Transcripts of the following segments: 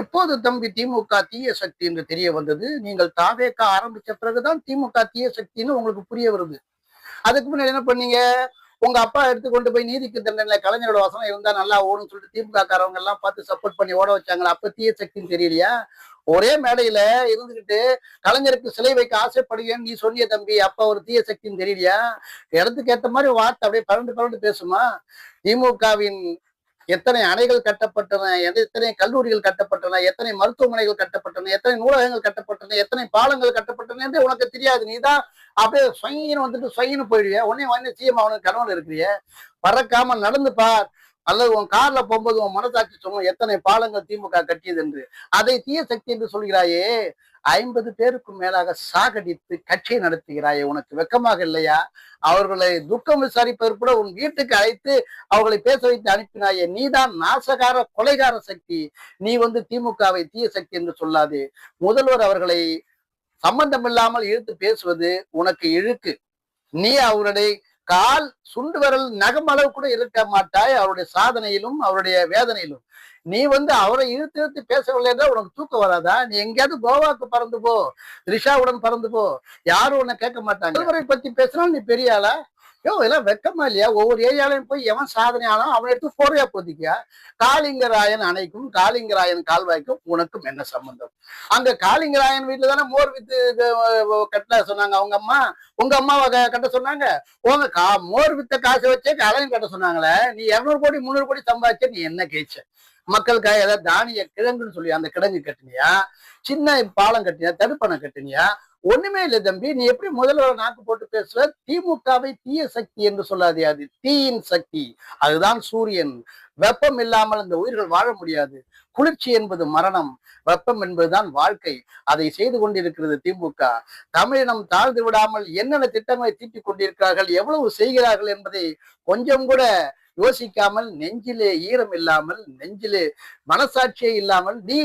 எப்போது தம்பி திமுக தீய சக்தி என்று தெரிய வந்தது? நீங்கள் தாவேக்க ஆரம்பிச்ச பிறகுதான் திமுக தீய சக்தின்னு உங்களுக்கு புரிய வருது. அதுக்கு முன்னாடி என்ன பண்ணீங்க? உங்க அப்பா எடுத்து கொண்டு போய் நீதிக்கு தண்டனை கலைஞரோட வசனம் இருந்தா நல்லா ஓடும் சொல்லிட்டு திமுக காரவங்க எல்லாம் பார்த்து சப்போர்ட் பண்ணி ஓட வச்சாங்களா? அப்ப தீய சக்தின்னு தெரியலையா? ஒரே மேடையில இருந்துகிட்டு கலைஞருக்கு சிலை வைக்க ஆசைப்படுவேன்னு நீ சொன்னிய தம்பி அப்ப ஒரு தீய சக்தின்னு தெரியலையா? இடத்துக்கு ஏத்த மாதிரி வார்த்தை அப்படியே பரண்டு பரண்டு பேசுமா? திமுகவின் எத்தனை அணைகள் கட்டப்பட்டன எத்தனை கல்லூரிகள் கட்டப்பட்டன எத்தனை மருத்துவமனைகள் கட்டப்பட்டன எத்தனை நூலகங்கள் கட்டப்பட்டன எத்தனை பாலங்கள் கட்டப்பட்டன என்று உனக்கு தெரியாது. நீதான் அப்படியே சொயின்னு வந்துட்டு சொயின்னு போயிடுவிய. உடனே வந்து சிஎம் அவனுக்கு கனவுல இருக்கிறிய. பறக்காம நடந்து பார். அல்லது உன் கார்ல போகும்போது உன் மனசாட்சி சொல்லும் எத்தனை பாலங்கள் திமுக கட்டியது என்று. அதை தீய சக்தி என்று சொல்கிறாயே. ஐம்பது பேருக்கும் மேலாக சாகடித்து கட்சியை நடத்துகிறாயே உனக்கு வெக்கமாக இல்லையா? அவர்களை துக்கம் விசாரிப்பதற்கு கூட உன் வீட்டுக்கு அழைத்து அவர்களை பேச வைத்து அனுப்பினாயே. நீதான் நாசகார கொலைகார சக்தி. நீ வந்து திமுகவை தீய சக்தி என்று சொல்லாது. முதல்வர் அவர்களை சம்பந்தம் இல்லாமல் இழுத்து பேசுவது உனக்கு இழுக்கு. நீ அவருடைய கால் சுண்டு வரல் நகம் அளவு கூட இருக்க மாட்டாய். அவருடைய சாதனையிலும் அவருடைய வேதனையிலும். நீ வந்து அவரை இழுத்து இழுத்து பேசவில்லை என்றால் உனக்கு தூக்கம் வராதா? நீ எங்கேயாவது கோவாக்கு பறந்து போ ரிஷாவுடன் பறந்து போ. யாரும் உன்னை கேட்க மாட்டாங்க. முதல்வரை பத்தி பேசினாலும் நீ பெரிய ஆளா? யோ இதெல்லாம் வெக்கமா இல்லையா? ஒவ்வொரு ஏரியாலையும் போய் எவன் சாதனையாலும் அவனை எடுத்து போறையா போதிக்க காளிங்கராயன் அணைக்கும் காளிங்கராயன் கால்வாய்க்கும் உனக்கும் என்ன சம்பந்தம்? அங்க காளிங்கராயன் வீட்டுல தானே மோர் வித்து கட்ட சொன்னாங்க அவங்க அம்மா? உங்க அம்மாவை கட்ட சொன்னாங்க? உங்க கா மோர் வித்த காசை வச்சே கலையும் கட்ட சொன்னாங்களே. நீ இருநூறு கோடி முந்நூறு கோடி சம்பாதிச்ச நீ என்ன கேச்ச மக்களுக்காக ஏதாவது தானிய கிழங்குன்னு சொல்லி அந்த கிழங்கு கட்டினியா? சின்ன பாலம் கட்டினியா? தடுப்பணை கட்டினியா? ஒண்ணுமே இல்லை தம்பி. நீ எப்படி முதல்வர் நாக்கு போட்டு பேசுவ? திமுகவை தீய சக்தி என்று சொல்லாதே அது. தீயின் சக்தி. அதுதான் சூரியன். வெப்பம் இல்லாமல் இந்த உயிர்கள் வாழ முடியாது. குளிர்ச்சி என்பது மரணம். வெப்பம் என்பதுதான் வாழ்க்கை. அதை செய்து கொண்டிருக்கிறது திமுக. தமிழினம் தாழ்ந்து விடாமல் என்னென்ன திட்டங்களை தீட்டிக் கொண்டிருக்கிறார்கள்? எவ்வளவு செய்கிறார்கள் என்பதை கொஞ்சம் கூட யோசிக்காமல் நெஞ்சிலே ஈரம் இல்லாமல் நெஞ்சிலே மனசாட்சியே இல்லாமல் நீ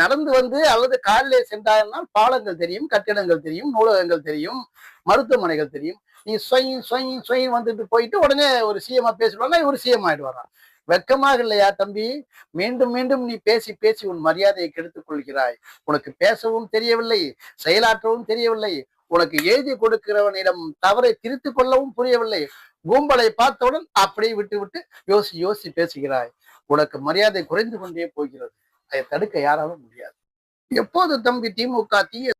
நடந்து வந்து அல்லது காலிலே சென்றால் பாலங்கள் தெரியும் கட்டிடங்கள் தெரியும் நூலகங்கள் தெரியும் மருத்துவமனைகள் தெரியும். நீ சொயின் சொயின் சொயின் வந்துட்டு போயிட்டு உடனே ஒரு சிஎம்மா பேசிடுவாங்க ஒரு சிஎம் ஆயிடுவாராம் வெக்கமாக இல்லையா தம்பி? மீண்டும் மீண்டும் நீ பேசி பேசி உன் மரியாதையை கெடுத்துக் கொள்கிறாய். உனக்கு பேசவும் தெரியவில்லை செயலாற்றவும் தெரியவில்லை. உனக்கு எழுதி கொடுக்கிறவனிடம் தவறை திருத்திக் கொள்ளவும் புரியவில்லை. கும்பலை பார்த்தவுடன் அப்படியே விட்டு விட்டு யோசி யோசி பேசுகிறாய். உனக்கு மரியாதை குறைந்து கொண்டே போகிறது. அதை தடுக்க யாராலும் முடியாது. எப்போது தம்பி திமுக தீய